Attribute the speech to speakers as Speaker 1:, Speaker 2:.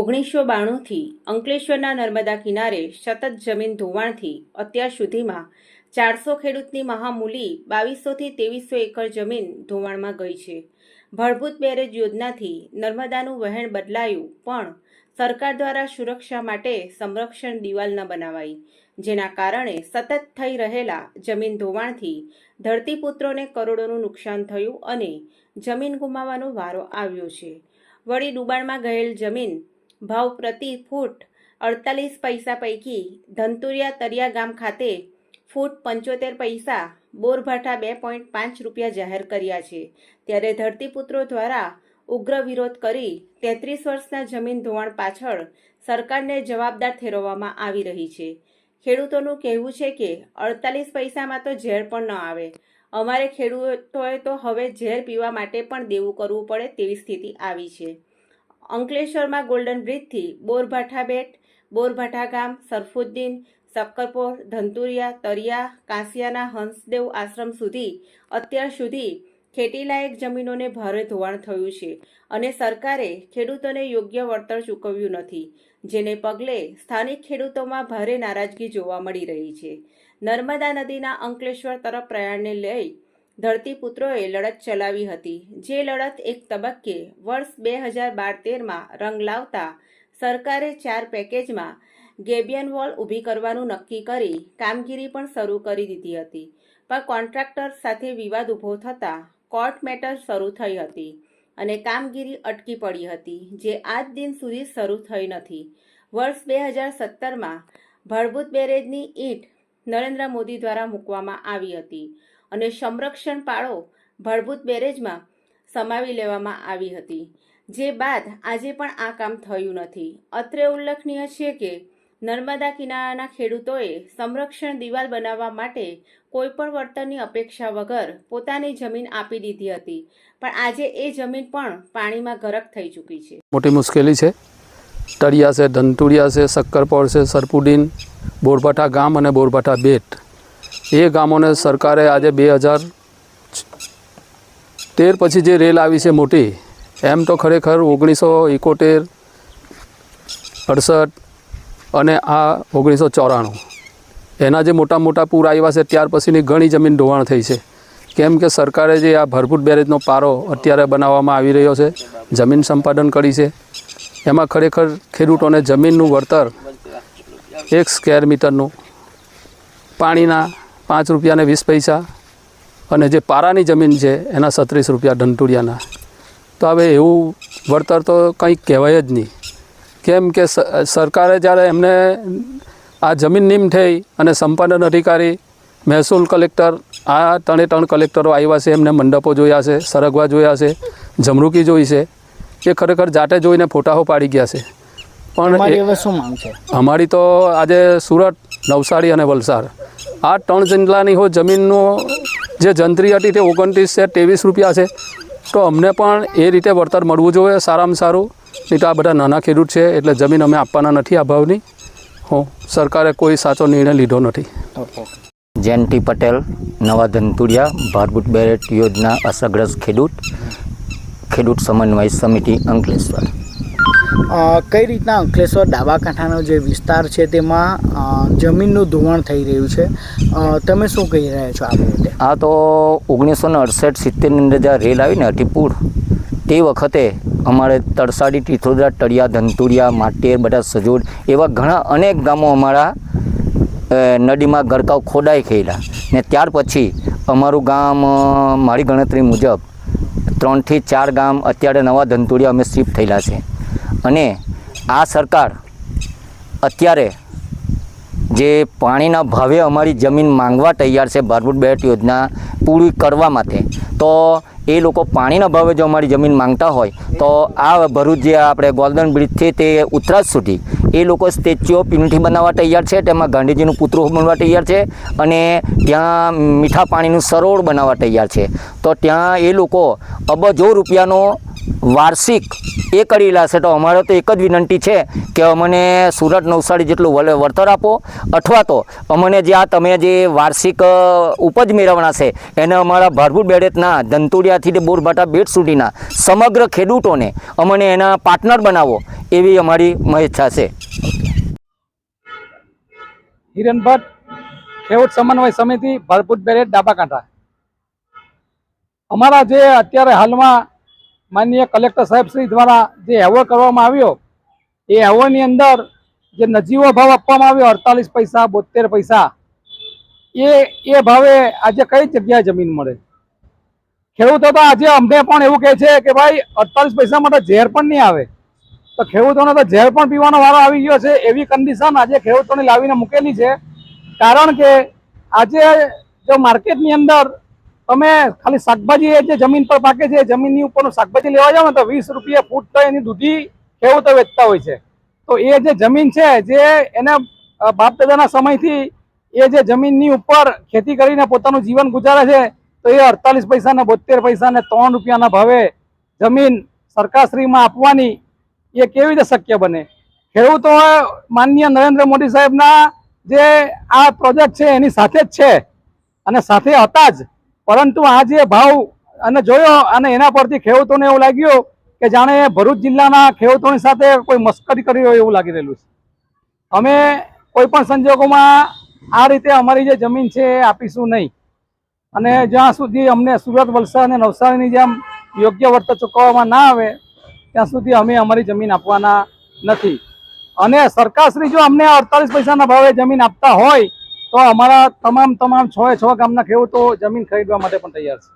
Speaker 1: ઓગણીસો બાણુંથી અંકલેશ્વરના નર્મદા કિનારે સતત જમીન ધોવાણથી અત્યાર સુધીમાં ચારસો ખેડૂતની મહામૂલી બાવીસોથી ત્રેવીસો એકર જમીન ધોવાણમાં ગઈ છે. ભળભૂત બેરેજ યોજનાથી નર્મદાનું વહેણ બદલાયું, પણ સરકાર દ્વારા સુરક્ષા માટે સંરક્ષણ દિવાલ ન બનાવાઈ, જેના કારણે સતત થઈ રહેલા જમીન ધોવાણથી ધરતીપુત્રોને કરોડોનું નુકસાન થયું અને જમીન ગુમાવવાનો વારો આવ્યો છે. વળી ડુબાણમાં ગયેલ જમીન ભાવ પ્રતિ ફૂટ અડતાલીસ પૈસા પૈકી ધંતુરિયા તરિયા ગામ ખાતે ફૂટ પંચોતેર પૈસા બોરભાઠા બે પોઈન્ટ પાંચ રૂપિયા જાહેર કર્યા છે. ત્યારે ધરતીપુત્રો દ્વારા ઉગ્ર વિરોધ કરી તેત્રીસ વર્ષના જમીન ધોવાણ પાછળ સરકારને જવાબદાર ઠેરવવામાં આવી રહી છે. ખેડૂતોનું કહેવું છે કે અડતાલીસ પૈસામાં તો ઝેર પણ ન આવે. અમારે ખેડૂતોએ તો હવે ઝેર પીવા માટે પણ દેવું કરવું પડે તેવી સ્થિતિ આવી છે. અંકલેશ્વરમાં ગોલ્ડન બ્રિજથી બોરભાઠા બેટ, બોરભાઠા ગામ, સરફુદ્દીન શક્કરપોર ધંતુરિયા, તરિયા, કાંસિયાના હંસદેવ આશ્રમ સુધી અત્યાર સુધી ખેતીલાયક જમીનોને ભારે ધોવાણ થયું છે અને સરકારે ખેડૂતોને યોગ્ય વળતર ચૂકવ્યું નથી, જેને પગલે સ્થાનિક ખેડૂતોમાં ભારે નારાજગી જોવા મળી રહી છે. નર્મદા નદીના અંકલેશ્વર તરફ પ્રયાણને લઈ ધરતીપુત્રોએ લડત ચલાવી હતી. જે લડત એક તબક્કે વર્ષ બે હજાર બાર તેરમાં રંગ લાવતા સરકારે ચાર પેકેજમાં ગેબિયન વોલ ઊભી કરવાનું નક્કી કરી કામગીરી પણ શરૂ કરી દીધી હતી. પણ કોન્ટ્રાક્ટર સાથે વિવાદ ઊભો થતાં કોર્ટ મેટર શરૂ થઈ હતી અને કામગીરી અટકી પડી હતી, જે આજ દિન સુધી શરૂ થઈ નથી. વર્ષ બે હજાર સત્તરમાં ભળભૂત બેરેજની ઈંટ નરેન્દ્ર મોદી દ્વારા મૂકવામાં આવી હતી. અને સંરક્ષણ પાળો ભળભૂત બેરેજમાં સમાવી લેવામાં આવી હતી. જે બાદ આજે પણ આ કામ થયું નથી. અત્રે ઉલ્લેખનીય છે કે નર્મદા કિનારાના ખેડૂતોએ સંરક્ષણ દિવાલ બનાવવા માટે કોઈપણ વળતરની અપેક્ષા વગર પોતાની જમીન આપી દીધી હતી. પણ આજે એ જમીન પણ પાણીમાં ગરક થઈ ચૂકી છે.
Speaker 2: મોટી મુશ્કેલી છે. તળિયા છે, ધંતુડિયા છે, શક્કરપોળ છે, સરપુડીન, બોરભાઠા ગામ અને બોરભાઠા બેટ. એ ગામોને સરકારે આજે બે હજાર તેર પછી જે રેલ આવી છે મોટી, એમ તો ખરેખર ઓગણીસો એકોતેર, અડસઠ અને આ ઓગણીસો ચોરાણું. એના જે મોટા મોટા પૂર આવ્યા છે, ત્યાર પછીની ઘણી જમીન ધોવાણ થઈ છે. કેમ કે સરકારે જે આ ભરપૂર બેરેજનો પારો અત્યારે બનાવવામાં આવી રહ્યો છે, જમીન સંપાદન કરી છે. એમાં ખરેખર ખેડૂતોને જમીનનું વળતર એક સ્કેર મીટરનું પાણીના પાંચ રૂપિયાને વીસ પૈસા અને જે પારાની જમીન છે એના સત્રીસ રૂપિયા ઢંટુડિયાના તો હવે એવું વળતર તો કંઈક કહેવાય જ નહીં. કેમ કે સરકારે જ્યારે એમને આ જમીન નિમ થઈ અને સંપાદન અધિકારી મહેસૂલ કલેક્ટર આ ત્રણે ત્રણ કલેક્ટરો આવ્યા છે એમને મંડપો જોયા છે સરગવા જોયા છે જમરૂકી જોઈ છે એ ખરેખર જાતે જોઈને ફોટાઓ પાડી ગયા છે. પણ અમારી તો આજે સુરત નવસારી અને વલસાડ. આ ત્રણ જિલ્લાની હો જમીનનો જે જંત્રી હતી તે ઓગણત્રીસ છે, ત્રેવીસ રૂપિયા છે. તો અમને પણ એ રીતે વળતર મળવું જોઈએ, સારામાં સારું. નહીં તો આ બધા નાના ખેડૂત છે, એટલે જમીન અમે આપવાના નથી આ ભાવની. હો, સરકારે કોઈ સાચો નિર્ણય લીધો નથી.
Speaker 3: જયંતિ પટેલ નવા ધનતુડિયા ભારભૂત બેરેટ યોજના અસરગ્રસ્ત ખેડૂત ખેડૂત સમન્વય સમિતિ અંકલેશ્વર.
Speaker 4: કઈ રીતના અંકલેશ્વર ડાબા જે વિસ્તાર છે તેમાં જમીનનું ધોવાણ થઈ રહ્યું છે? તમે શું કહી રહ્યા છો આ બાબતે
Speaker 3: આ તો ઓગણીસો ને અડસઠ સિત્તેરની અંદર જ્યાં રેલ આવી ને અટીપુર, તે વખતે અમારે તરસાડી ટીથોદરા તળિયા ધંતુરિયા માટેર બધા સજોડ એવા ઘણા અનેક ગામો અમારા નદીમાં ગરકાવ ખોડાઈ ગયેલા. ને ત્યાર પછી અમારું ગામ મારી ગણતરી મુજબ ત્રણથી ચાર ગામ અત્યારે નવા ધંતુરિયા અમે શિફ્ટ થયેલા છે. અને આ સરકાર અત્યારે જે પાણીના ભાવે અમારી જમીન માંગવા તૈયાર છે ભારભૂત બેટ યોજના પૂરી કરવા માટે, તો એ લોકો પાણીના ભાવે જો અમારી જમીન માંગતા હોય, તો આ ભરૂચ જે આપણે ગોલ્ડન બ્રિજથી તે ઉત્તરાજ સુધી એ લોકો સ્ટેચ્યુ ઓફ યુનિટી બનાવવા તૈયાર છે, તેમાં ગાંધીજીનું પુતળું બનવા તૈયાર છે અને ત્યાં મીઠા પાણીનું સરોવર બનાવવા તૈયાર છે. તો ત્યાં એ લોકો અબજો રૂપિયાનો વાર્ષિક એ કરી લાશે તો અમારે તો એક જ વિનંતી છે કે અમને સુરત નવસારી જેટલું વળતર આપો. અથવા તો અમને જે આ તમે જે વાર્ષિક ઉપજ મેળવણા છે, એને અમારા ભારભૂત બેડેતના ધંતુડિયાથી તે બોરભાટા બેટ સુધીના સમગ્ર ખેડૂતોને અમને એના પાર્ટનર બનાવો એવી અમારી મહેચ્છા છે.
Speaker 5: હિરણભટ્ટ ભટ્ટ, ખેડૂત સમન્વય સમિતિ, ભરપૂર બેરેટ ડાબા કાંઠા. અમારા જે અત્યારે હાલમાં માનનીય કલેક્ટર સાહેબ શ્રી દ્વારા જે એવોર્ડ કરવામાં આવ્યો, એ એવોર્ડની અંદર જે નજીવો ભાવ આપવામાં આવ્યો, અડતાલીસ પૈસા બોતેર પૈસા, એ એ ભાવે આજે કઈ જગ્યાએ જમીન મળે? ખેડૂતો તો આજે અમને પણ એવું કહે છે કે ભાઈ, અડતાલીસ પૈસા માટે ઝેર પણ નહીં આવે. તો ખેડૂતોને તો ઝેર પણ પીવાનો વારો આવી ગયો છે, એવી કન્ડિશન આજે ખેડૂતોને લાવીને મૂકેલી છે. કારણ કે આજે જો માર્કેટની અંદર તમે ખાલી શાકભાજી જે જમીન પર પાકે છે જમીનની ઉપરનું શાકભાજી લેવા જાવ ને તો વીસ રૂપિયા ફૂટ તો એની દૂધી ખેડૂતો વેચતા હોય છે. તો એ જે જમીન છે, જે એના બાપ દાદાના સમયથી એ જે જમીનની ઉપર ખેતી કરીને પોતાનું જીવન ગુજારે છે, તો એ અડતાલીસ પૈસા ને બોતેર પૈસા ને ત્રણ રૂપિયાના ભાવે જમીન સરકારશ્રીમાં આપવાની એ કેવી રીતે શક્ય બને? ખેડૂતો માનનીય નરેન્દ્ર મોદી સાહેબના જે આ પ્રોજેક્ટ છે, એની સાથે જ છે. અને સાથે હતા જ. પરંતુ આ જે ભાવ અને જોયો અને એના પરથી ખેડૂતોને એવું લાગ્યું કે જાણે ભરૂચ જિલ્લાના ખેડૂતોની સાથે કોઈ મસ્કરી કરી હોય એવું લાગી રહેલું છે. અમે કોઈ પણ સંજોગોમાં આ રીતે અમારી જે જમીન છે એ આપીશું નહીં. અને જ્યાં સુધી અમને સુરત, વલસાડ અને નવસારીની જેમ યોગ્ય વળતર ચૂકવવામાં ના આવે, ત્યાં સુધી અમે અમારી જમીન આપવાના નથી. અને સરકારશ્રી જો અમને અડતાલીસ પૈસાના ભાવે જમીન આપતા હોય તો અમારા તમામ તમામ છ છ ગામના ખેડૂતો જમીન ખરીદવા માટે પણ તૈયાર છે.